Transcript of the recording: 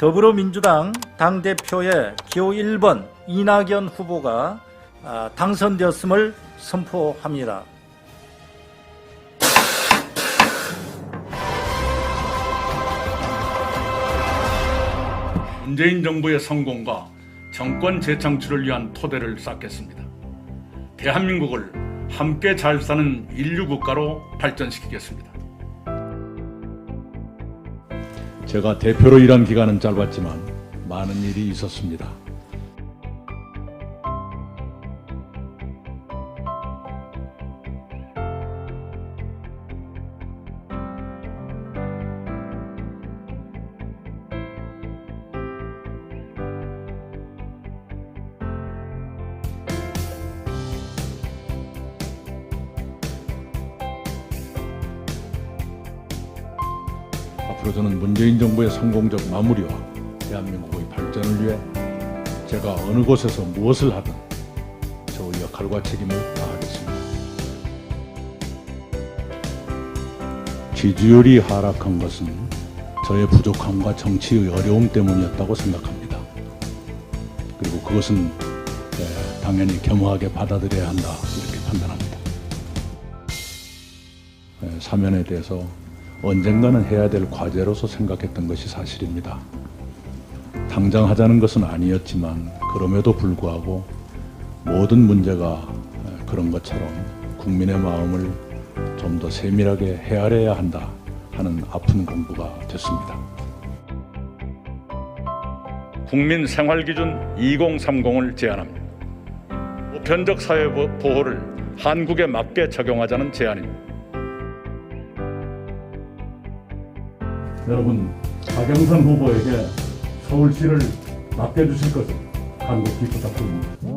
더불어민주당 당대표의 기호 1번 이낙연 후보가 아, 당선되었음을 선포합니다. 문재인 정부의 성공과 정권 재창출을 위한 토대를 쌓겠습니다. 대한민국을 함께 잘 사는 인류 국가로 발전시키겠습니다. 제가 대표로 일한 기간은 짧았지만 많은 일이 있었습니다. 앞으로 저는 문재인 정부의 성공적 마무리와 대한민국의 발전을 위해 제가 어느 곳에서 무엇을 하든 저의 역할과 책임을 다하겠습니다. 지지율이 하락한 것은 저의 부족함과 정치의 어려움 때문이었다고 생각합니다. 그리고 그것은 예, 당연히 겸허하게 받아들여야 한다 이렇게 판단합니다. 예, 사면에 대해서 언젠가는 해야 될 과제로서 생각했던 것이 사실입니다. 당장 하자는 것은 아니었지만 그럼에도 불구하고 모든 문제가 그런 것처럼 국민의 마음을 좀 더 세밀하게 헤아려야 한다 하는 아픈 공부가 됐습니다. 국민 생활기준 2030을 제안합니다. 보편적 사회 보- 보호를 한국에 맞게 적용하자는 제안입니다. 여러분 박영선 후보에게 서울시를 맡겨주실 것을 간곡히 부탁드립니다.